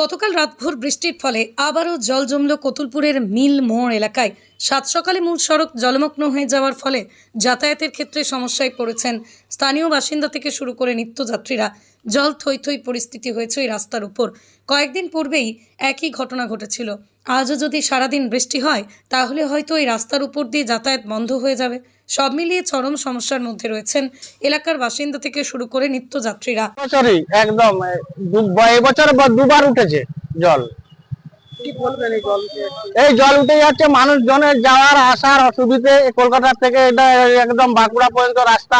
গতকাল রাতভর বৃষ্টির ফলে আবারও জল জমল কতুলপুরের মিল মোড় এলাকায়। সাত সকালে মূল সড়ক জলমগ্ন হয়ে যাওয়ার ফলে যাতায়াতের ক্ষেত্রে সমস্যায় পড়েছেন স্থানীয় বাসিন্দা থেকে শুরু করে নিত্যযাত্রীরা। জল থই থই পরিস্থিতি হয়েছে এই রাস্তার উপর। কয়েকদিন পূর্বেই একই ঘটনা ঘটেছিল। আজও যদি সারাদিন বৃষ্টি হয়, তাহলে হয়তো এই রাস্তার উপর দিয়ে যাতায়াত বন্ধ হয়ে যাবে। সব মিলিয়ে চরম সমস্যার মধ্যে রয়েছেন এলাকার বাসিন্দা থেকে শুরু করে নিত্যযাত্রীরা। একদম এবছর দুবার উঠেছে জল। এই জল উঠে যাচ্ছে মানুষজনের যাওয়ার আসার অসুবিধে। কলকাতা থেকে এটা একদম বাঁকুড়া পর্যন্ত রাস্তা।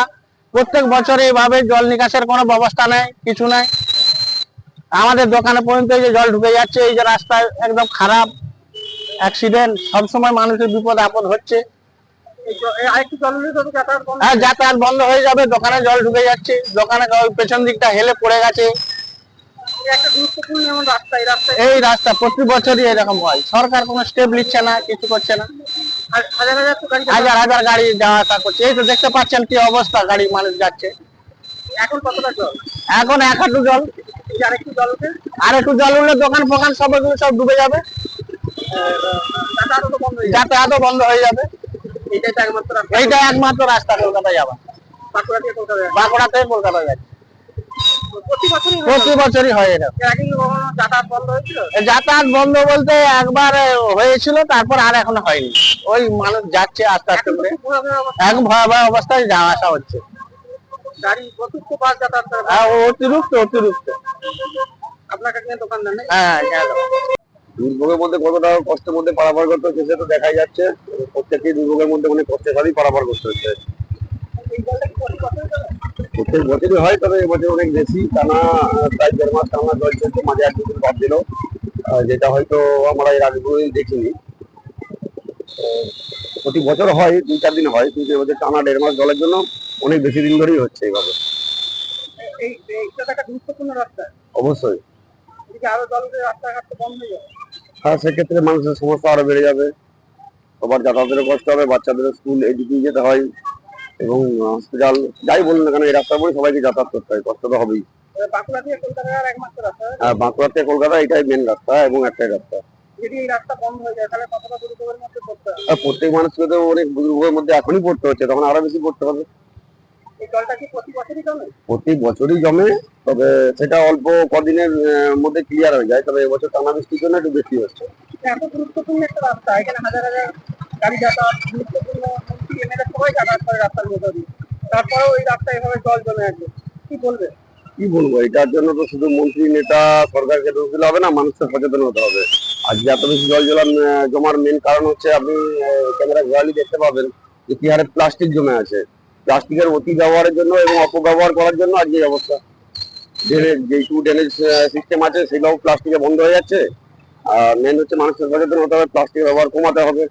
প্রত্যেক বছর এইভাবে জল নিকাশের কোনো ব্যবস্থা নেই কিছু নাই। আমাদের দোকানে পর্যন্ত এই যে জল ঢুকে যাচ্ছে এই যে রাস্তা একদম খারাপ। অ্যাক্সিডেন্ট সবসময় মানুষের বিপদ আপদ হচ্ছে। হ্যাঁ যাতায়াত বন্ধ হয়ে যাবে দোকানে জল ঢুকে যাচ্ছে। দোকানে পেছন দিকটা হেলে পড়ে গেছে। এই রাস্তা প্রতি বছরই এরকম হয়। সরকার কোনো স্টেপ নিচ্ছে না কিছু করছে না। হাজার হাজার গাড়ি যাওয়া আসা করছে। এই তো দেখতে পাচ্ছেন কি অবস্থা গাড়ি মানুষ যাচ্ছে। এখন কতটা জল? এখন এক হাঁটু জল। আর একটু জল উঠে আর একটু জল উঠলে দোকান ফোকান সব সব ডুবে যাবে। যাতায়াত বন্ধ হয়ে যাবে। যাতায়াতও বন্ধ হয়ে যাবে। এইটা একমাত্র রাস্তা। কলকাতা যাওয়া। বাঁকুড়া থেকে কলকাতা যাচ্ছে। প্রতি বছরই হয় প্রতি বছরই হয় এটা যাতায়াত বন্ধ হয়েছিল? যাতায়াত বন্ধ বলতে একবার হয়েছিল তারপর আর এখন হয়নি। ওই মানুষ যাচ্ছে আস্তে আস্তে করে। এখন ভয়াবহ অবস্থায় যাওয়া আসা হচ্ছে। আর অতিরিক্ত অতিরিক্ত হ্যাঁ দুর্ভোগের মধ্যে কতটা কষ্টের মধ্যে পারাপার করতে হচ্ছে সেটা তো দেখাই যাচ্ছে। প্রত্যেকটি দুর্ভোগের মধ্যে অনেক কষ্টের সাথেই পারাপার করতে হচ্ছে। প্রত্যেক বছরই হয় তবে এবছর অনেক বেশি। টানা প্রায় দেড় মাস টানা জল চলছে মাঝে এক দুদিন বাদ দিল। যেটা হয়তো আমরা এর আগে কোনোদিন দেখিনি। প্রতি বছর হয় দুই চার দিন হয় কিন্তু এবছর টানা দেড় মাস জলের জন্য অনেক বেশি দিন ধরেই হচ্ছে এইভাবে। এই এইটা একটা গুরুত্বপূর্ণ রাস্তা। অবশ্যই। হয়ে সেক্ষেত্রে মানুষের সমস্যা আরও বেড়ে যাবে। সবার যাতায়াতেরও কষ্ট হবে বাচ্চাদের স্কুল এদিকেই যেতে হয়। এবং হসপিটাল যাই বলুন না কেন এই রাস্তার উপরে সবাইকে যাতায়াত করতে হয় কষ্ট তো হবেই। বাঁকুড়া থেকে কলকাতা থেকে কলকাতা এটাই মেন রাস্তা এবং একটাই রাস্তা। হয়ে প্রত্যেক মানুষকে তো অনেক দুর্ভোগের মধ্যে এখনই পড়তে হচ্ছে তখন আরও বেশি পড়তে হবে। প্রতি বছরই জমে? তবে সেটা অল্প কদিনের মধ্যে ক্লিয়ার হয়ে যায় তবে এবছর টানা বৃষ্টির জন্য একটু বেশি হচ্ছে। এত গুরুত্বপূর্ণ একটা রাস্তা এখানে হাজার হাজার গাড়ি যাতায়াত গুরুত্বপূর্ণ মন্ত্রী এমএলএ সবাই যাতায়াত করে রাস্তার মধ্যে দিয়ে। তারপরেও এই রাস্তায় এভাবে জল জমে আছে। কি বলবে? কি বলব? এটার জন্য তো শুধু মন্ত্রী, নেতা, সরকারকে দোষ দিলে হবে না মানুষকে সচেতন হতে হবে। আজকে এত বেশি জল জলার জমার মেন কারণ হচ্ছে আপনি ক্যামেরা ঘোরালি দেখতে পাবেন যে কি হারে প্লাস্টিক জমে আছে। প্লাস্টিকের অতি ব্যবহারের জন্য এবং অপব্যবহার করার জন্য আজকে এই অবস্থা। ড্রেনেজ যেটুকু ড্রেনেজ সিস্টেম আছে সেগুলোও প্লাস্টিকে বন্ধ হয়ে যাচ্ছে। আর মেন হচ্ছে মানুষের সচেতন হতে হবে প্লাস্টিকের ব্যবহার কমাতে হবে।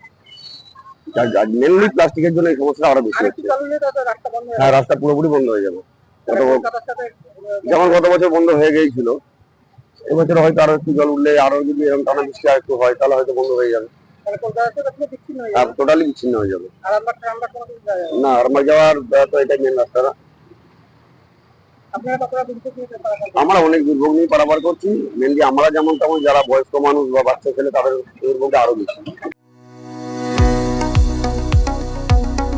মেনলি প্লাস্টিকের জন্য এই সমস্যা আরও বেশি হচ্ছে হয়ে রাস্তা পুরোপুরি বন্ধ হয়ে যাবে সাথে আহ, যেমন গত বছর বন্ধ হয়ে গিয়েছিল এবছর হয়তো আরও একটু জল উঠলে আরও যদি এরকম টানা বৃষ্টি আর একটু হয় তাহলে হয়তো বন্ধ হয়ে যাবে থেকে পুরো বিচ্ছিন্ন হয়ে টোটালি বিচ্ছিন্ন হয়ে যাবে না। না আরমা যাওয়ার তো এটাই মেন রাস্তা না। আপনারা কতটা দুর্যোগ নিয়ে পারাপার করছেন? আমরা অনেক দুর্ভোগ নিয়ে পারাপার করছি মেনলি আমরা যেমন তেমন যারা বয়স্ক মানুষ বা বাচ্চা ছেলে তাদের দুর্ভোগটা আরও বেশি